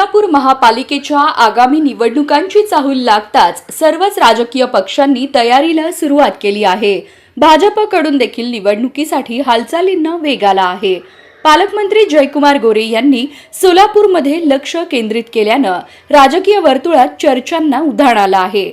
सोलापूर महापालिकेच्या आगामी निवडणुकांची चाहूल लागताच सर्वच राजकीय पक्षांनी तयारीला सुरुवात केली आहे. भाजपकडून देखील निवडणुकीसाठी हालचालींना वेग आला आहे. पालकमंत्री जयकुमार गोरे यांनी सोलापूरमध्ये लक्ष केंद्रित केल्यानं राजकीय वर्तुळात चर्चांना उधाण आलं आहे.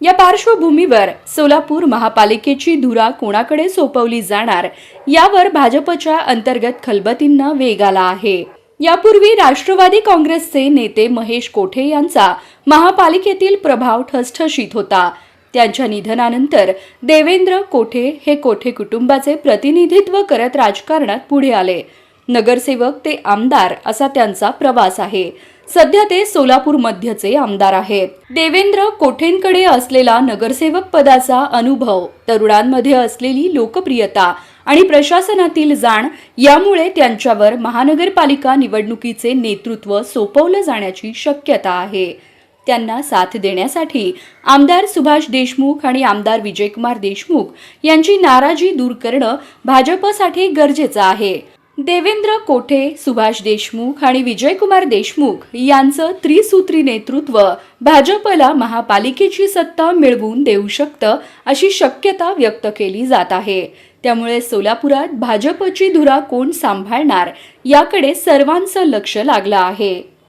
या पार्श्वभूमीवर सोलापूर महापालिकेची धुरा कोणाकडे सोपवली जाणार यावर भाजपच्या अंतर्गत खलबतींना वेग आला आहे. यापूर्वी राष्ट्रवादी काँग्रेसचे नेते महेश कोठे यांचा महापालिकेतील प्रभाव ठसठशीत होता. त्यांच्या निधनानंतर देवेंद्र कोठे हे कोठे कुटुंबाचे प्रतिनिधित्व करत राजकारणात पुढे आले. नगरसेवक ते आमदार असा त्यांचा प्रवास आहे. सध्या ते सोलापूर मध्यचे आमदार आहेत. देवेंद्र कोठेंकडे असलेला नगरसेवक पदाचा अनुभव तरुणांमध्ये असलेली लोकप्रियता आणि प्रशासनातील जाण यामुळे त्यांच्यावर महानगरपालिका निवडणुकीचे नेतृत्व सोपवलं जाण्याची शक्यता आहे. त्यांना साथ देण्यासाठी आमदार सुभाष देशमुख आणि आमदार विजयकुमार देशमुख यांची नाराजी दूर करणं भाजपसाठी गरजेचं आहे. देवेंद्र कोठे सुभाष देशमुख आणि विजयकुमार देशमुख यांचं त्रिसूत्री नेतृत्व भाजपला महापालिकेची सत्ता मिळवून देऊ शकतं अशी शक्यता व्यक्त केली जात आहे. त्यामुळे सोलापुरात भाजपची धुरा कोण सांभाळणार याकडे सर्वांचं लक्ष लागलं आहे.